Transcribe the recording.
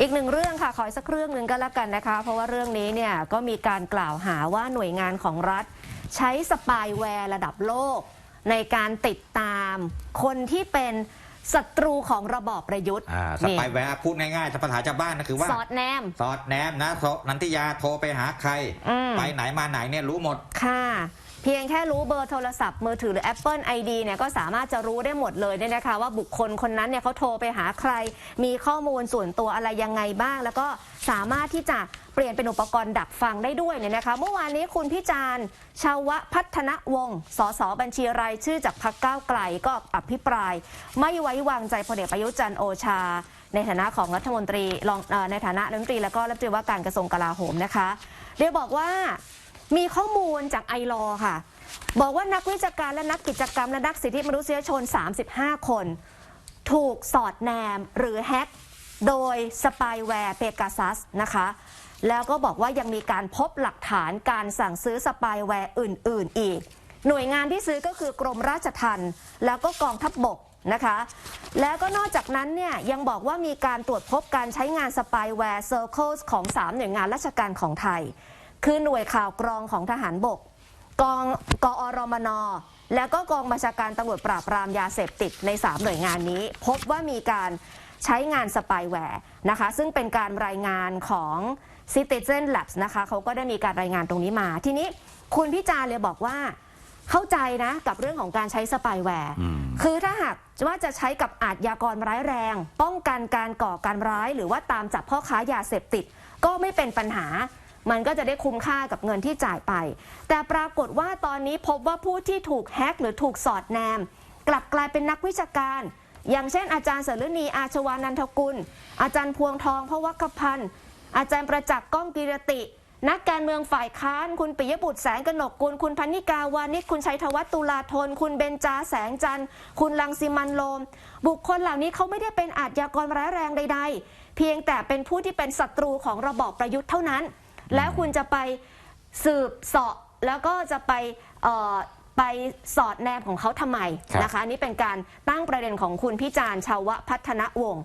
อีกหนึ่งเรื่องค่ะขออีกสักเรื่องหนึ่งก็แล้วกันนะคะ เพราะว่าเรื่องนี้เนี่ยก็มีการกล่าวหาว่าหน่วยงานของรัฐ ใช้สปายแวร์ระดับโลก ในการติดตาม คนที่เป็นศัตรูของระบอบประยุทธ์อ่าสนี่ ปายแวร์พูดง่ายๆถ้าภาษาชาวบ้านก็คือว่า สอดแนม สอดแนมนะโทรนันทิยาโทรไปหาใคร อืม ไปไหนมาไหนเนี่ยรู้หมด ค่ะเพียงแค่รู้เบอร์โทรศัพท์มือถือหรือ Apple ID เนี่ยก็สามารถจะรู้ได้หมดเลยเนี่ยนะคะ ว่าบุคคลคนนั้นเนี่ยเขาโทรไปหาใคร มีข้อมูลส่วนตัวอะไรยังไงบ้าง แล้วก็สามารถที่จะเปลี่ยนเป็นอุปกรณ์ดักฟังได้ด้วยเนี่ยนะคะ เมื่อวานนี้คุณพิจารณ์ชาวพัฒนวงศ์สสบัญชีรายชื่อจากพรรคก้าวไกลก็อภิปราย ไม่ไว้วางใจพลเอกประยุจันทร์โอชา ในฐานะของรัฐมนตรีรองในฐานะรัฐมนตรี แล้วก็รัฐมนตรีว่าการกระทรวงกลาโหมนะคะโดยบอกว่า มีข้อมูลจากไอรอค่ะ บอกว่านักวิชาการและนักกิจกรรม และนักสิทธิมนุษยชน 35 คน ถูกสอดแนมหรือแฮ็กโดยสปายแวร์เปกาซัสนะคะ แล้วก็บอกว่ายังมีการพบหลักฐานการสั่งซื้อสปายแวร์อื่น ๆ อีก หน่วยงานที่ซื้อก็คือกรมราชทัณฑ์แล้วก็กองทัพบบกนะคะ แล้วก็นอกจากนั้นเนี่ยยังบอกว่ามีการตรวจพบการใช้งานสปายแวร์ Circles ของ 3 หน่วยงานราชการของไทย คือหน่วยข่าวกรองของทหารบก กองกอรมน แล้วก็กองบัญชาการตำรวจปราบปรามยาเสพติดใน 3 หน่วยงานนี้ พบว่ามีการใช้งานสปายแวร์นะคะ ซึ่งเป็นการรายงานของ Citizen Labs นะคะเขาก็ได้มีการรายงานตรงนี้มา ทีนี้คุณพิจารณ์เลยบอกว่าเข้าใจนะกับเรื่องของการใช้สปายแวร์อืมคือถ้าหากว่าจะใช้กับอาชญากรร้ายแรง ป้องกันการก่อการร้าย หรือว่าตามจับพ่อค้ายาเสพติด ก็ไม่เป็นปัญหา มันก็จะได้คุ้มค่ากับเงินที่จ่ายไป แต่ปรากฏว่าตอนนี้พบว่าผู้ที่ถูกแฮกหรือถูกสอดแนม กลับกลายเป็นนักวิชาการ อย่างเช่น อาจารย์เสรณีอาชวานันทกุล อาจารย์พวงทองพวัคพันธ์อาจารย์ประจักษ์ก้องกิรติ นักการเมืองฝ่ายค้าน คุณปิยบุตรแสงกนกกุล คุณพันนิกาวานิชคุณชัยธวัฒน์ตุลาธน คุณเบญจาแสงจันทร์คุณลังสิมันโลม บุคคลเหล่านี้เขาไม่ได้เป็นอาชญากรร้ายแรงใด ๆ เพียงแต่เป็นผู้ที่เป็นศัตรูของระบอบประยุทธ์เท่านั้น แล้วคุณจะไปสืบเสาะแล้วก็จะไปเอ่อไปสอดแนมของเขาทำไมครับนะคะอันนี้เป็นการตั้งประเด็นของคุณพิจารณ์ชาวพัฒนวงศ์